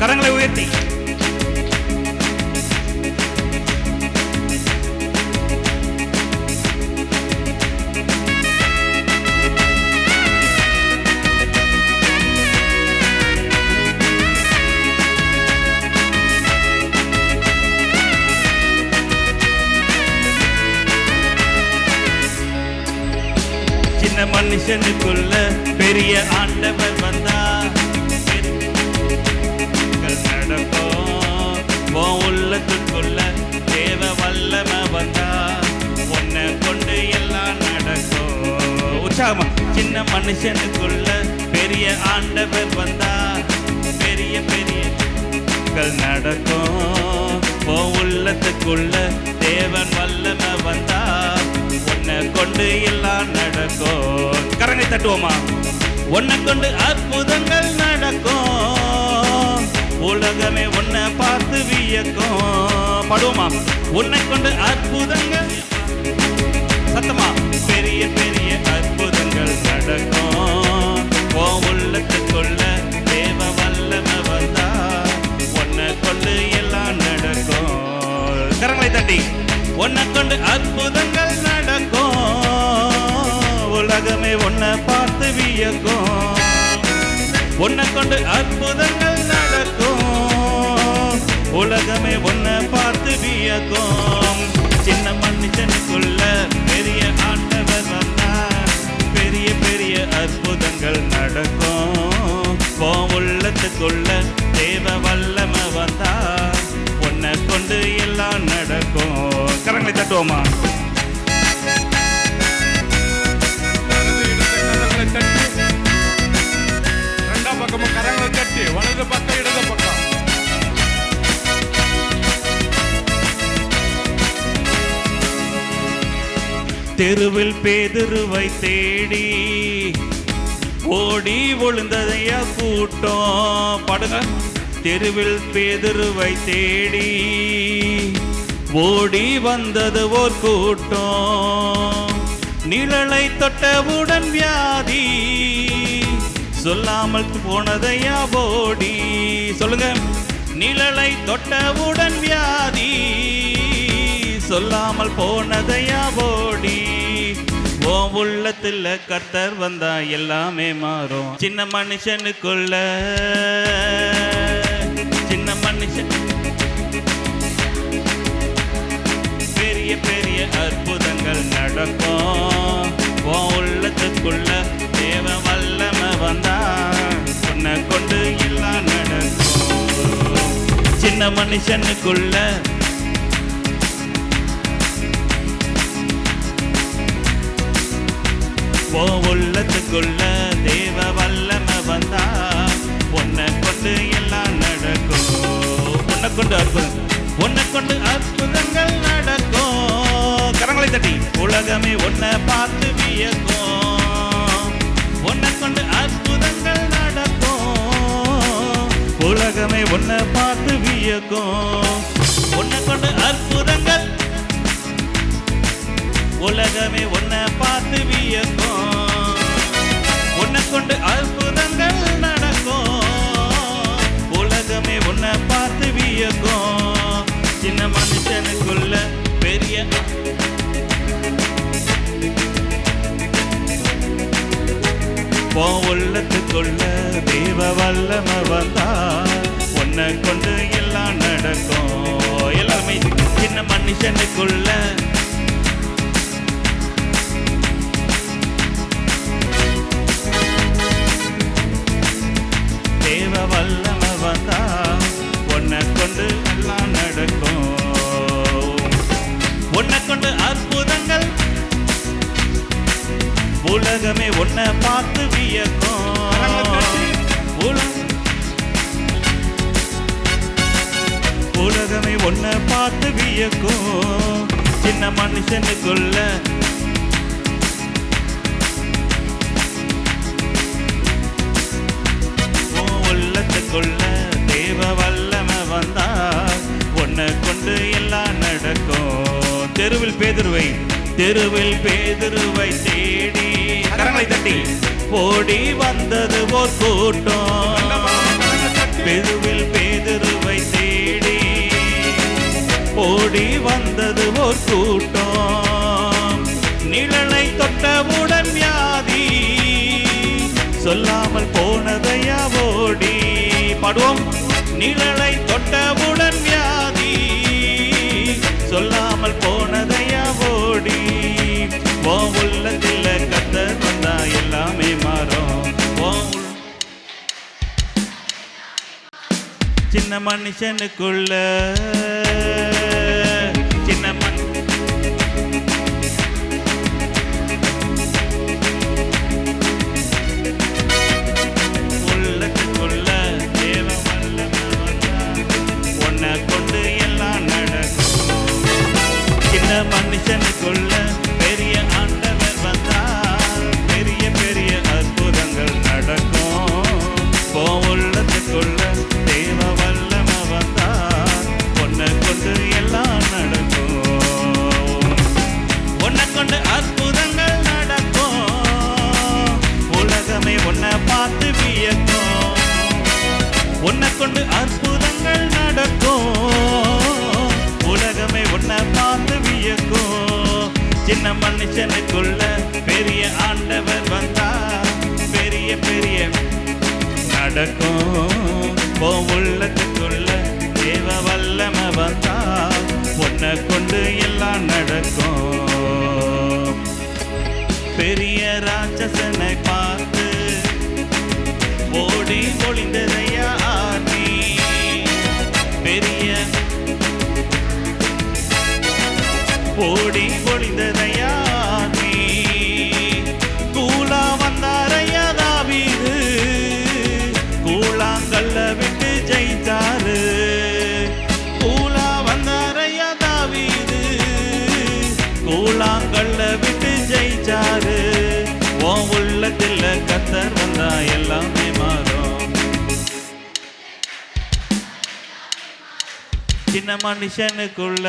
கரங்களை தட்டி மனுஷனுக்குள்ள பெரிய ஆண்டவர் வந்தா. பெருமைகள் நடக்கும் உள்ளத்துக்குள்ள தேவ வல்லம வந்தா. உன்னை கொண்டு எல்லாம் நடக்கும். உற்சாகமா. சின்ன மனுஷனுக்குள்ள பெரிய ஆண்டவர் வந்தா. பெரிய பெரிய நடக்கும். உள்ளத்துக்குள்ள தேவன் வல்லம வந்தா. உன்னை கொண்டு எல்லாம் நடக்கும். கரங்கை தட்டுவோமா? உன்னை கொண்டு அற்புதங்கள் நடக்கும். உலகமே உன்னை பார்த்து வியக்கும். படுவோமா? உன்னை கொண்டு அற்புதங்கள். சத்தமா? பெரிய பெரிய அற்புதங்கள் நடக்கும். உன் உள்ளத்துக்குள்ள தேவ வல்லம வந்தா உன்னை கொண்டு எல்லாம் நடக்கும். கரங்களை தட்டி. உன்னை கொண்டு அற்புதங்கள் நடக்கும். உலகமே உன்னை பார்த்து வியக்கும். உன்னை கொண்டு அற்புதங்கள் நடக்கும். உலகமே உன்னை பார்த்து வியக்கும். சின்ன மனுஷனுக்குள்ள பெரிய ஆண்டவர் வந்தார். பெரிய பெரிய அற்புதங்கள் நடக்கும். உன் உள்ளத்துக்குள்ள தேவ வல்லம வந்தா தட்டுவோமா வலது ரெண்டாம் பக்கமும் கரங்களை தட்டி வலது பக்கம் இடது பக்கம். தெருவில் பேதுருவை தேடி ஓடி விழுந்ததையா கூட்டம். படுங்க. தெருவில் பேதுருவை தேடி ஓடி வந்தது ஓர் கூட்டம். நிழலை தொட்டவுடன் வியாதி. சொல்லாமல் போனதையா ஓடி சொல்லுங்க. நிழலை தொட்டவுடன் வியாதி. சொல்லாமல் போனதையா ஓடி ஓ உள்ளத்துல கர்த்தர் வந்தா எல்லாமே மாறும். சின்ன மனுஷனுக்குள்ள சின்ன மனுஷன் மனுஷனுக்குள்ள. ஓ உள்ளத்துக்குள்ள தேவ வல்லம வந்தா உன்னை கொண்டு எல்லாம் நடக்கும். உன்னை கொண்டு அற்புதம் உன்னை கொண்டு அற்புதங்கள் நடக்கும். கரங்களை தட்டி உலகமே உன்னை பார்த்து வியக்கும். உன்னை கொண்டு அற்புதங்கள் உலகமே ஒன்ன பார்த்து வியக்கும். ஒன்ன கொண்டு அற்புதங்கள். உலகமே ஒன்ன பார்த்து வியக்கும். ஒன்ன கொண்டு அற்புதங்கள் நடக்கும். உலகமே ஒன்ன பார்த்து வியக்கும். சின்ன மனுஷனுக்குள்ள பெரிய உன் உள்ளத்துக்குள்ள தெய்வ வல்லம வந்தா உன்னை கொண்டு எல்லாம் நடக்கும். எல்லாமே சின்ன மனுஷனுக்குள்ள இருக்கும் சின்ன மனுஷனுக்குள்ள. உள்ளத்துக்குள்ள தேவ வல்லமை வந்தா ஒன்னை கொண்டு எல்லாம் நடக்கும். தெருவில் பேதுருவை தெருவில் பேதுருவை தேடி கரங்களை தட்டி ஓடி வந்தது ஓர் கூட்டம். தெருவில் பேதுருவை தேடி ஓடி வந்தது ஓர் கூட்டம். நிழலை தொட்டவுடன் வியாதி சொல்லாமல் போனதையா ஓடி. பாடுவோம். நிழலை தொட்டவுடன் வியாதி சொல்லாமல் போனதையா ஓடி. ஓ உள்ளத்தில் கத்த வந்தா எல்லாமே மாறும். சின்ன மனுஷனுக்குள்ள சின்ன மனுஷனுக்குள்ள பெரிய ஆண்டவர் வந்தா? பெரிய பெரிய நடக்கும். உள்ளத்துக்குள்ள தேவ வல்லம வந்தா? உன்னை கொண்டு எல்லாம் நடக்கும். பெரிய ராட்சசனை பார்த்து ஓடி ஒளிந்ததையா சின்ன மனுஷனுக்குள்ள.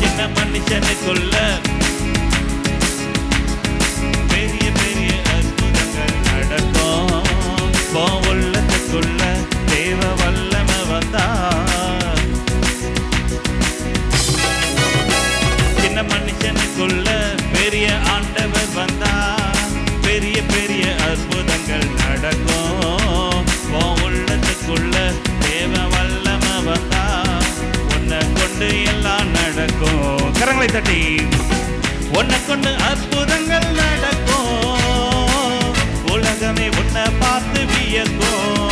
சின்ன மனுஷனுக்குள்ள. பெரிய பெரிய அற்புதங்கள் நடக்கும். போல் கொண்டு அற்புதங்கள் நடக்கும். உலகமே உன்னை பார்த்து வியக்கும்.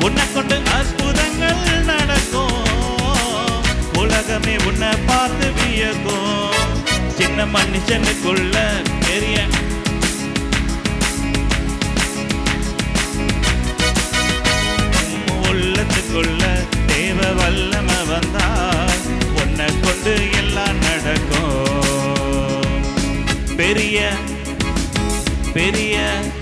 உன்னை கொண்டு அற்புதங்கள் நடக்கும். உலகமே உன்னை பார்த்து வியக்கும். சின்ன மனுஷனுக்குள்ள பெரிய Wikipedia.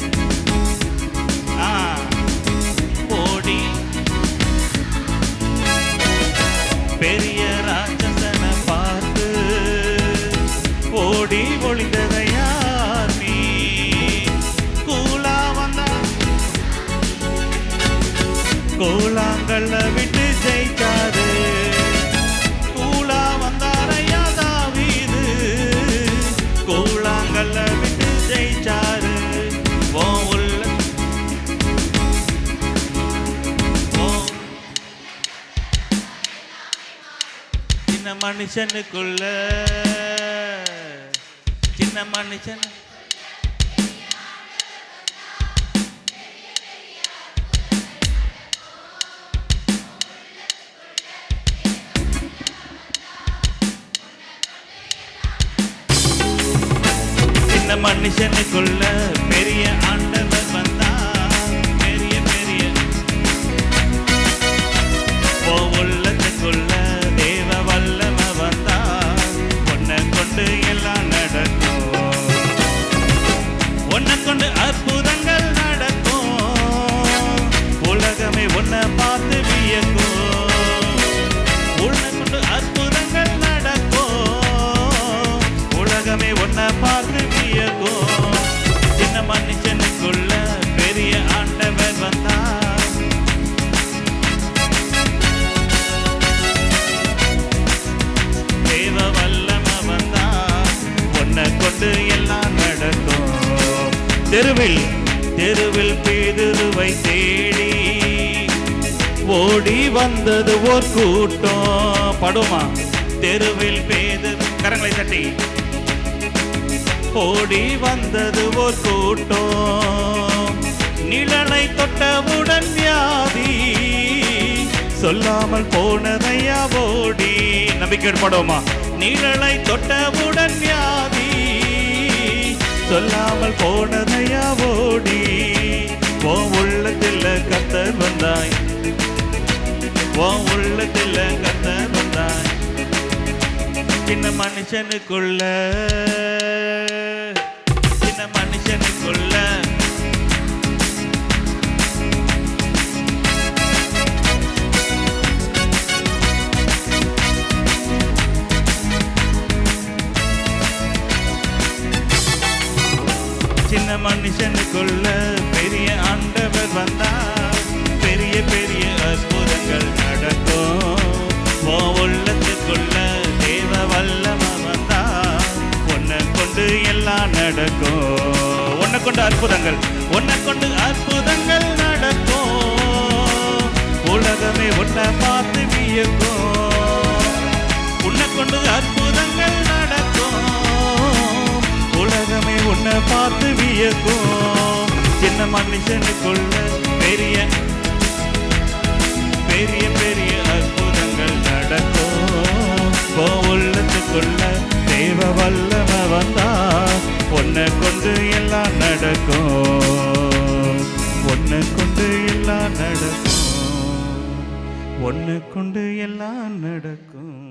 சின்ன மனுஷனுக்குள்ள. சின்ன மனுஷன். சின்ன மனுஷனுக்குள்ள பெரிய தெருவில் தெருவில் பேதுருவை தேடி ஓடி வந்தது ஓர் கூட்டம். படுமா? தெருவில் பேது கரங்களை தட்டி. ஓடி வந்தது ஓர் கூட்டம். நிழலை தொட்டவுடன் வியாதி. சொல்லாமல் போனதையா ஓடி. நம்பிக்கை படுமா நிழலை தொட்டவுடன் வியாதி. சொல்லாமல் போனதையா ஓடி? ஓ உள்ளத்தில் கத்தர் வந்தாய். ஓ உள்ளத்தில் கத்தர் வந்தாய். சின்ன மனுஷனுக்குள்ள சின்ன மனுஷனுக்குள்ள. உள்ளத்துக்குள்ள தேவ வல்லம வந்தார் உன்னை கொண்டு எல்லாம் நடக்கும். உன்னை கொண்டு அற்புதங்கள் உன்னை கொண்டு அற்புதங்கள் நடக்கும். உலகமே உன்னை பார்த்து வியக்கும். உன்னை கொண்டு அற்புதங்கள் நடக்கும். உலகமே உன்னை பார்த்து வியக்கும். சின்ன மனுஷனுக்குள்ள வல்லம வந்தா உன்னை கொண்டு எல்லாம் நடக்கும். உன்னை கொண்டு எல்லாம் நடக்கும். ஒன்று கொண்டு எல்லாம் நடக்கும்.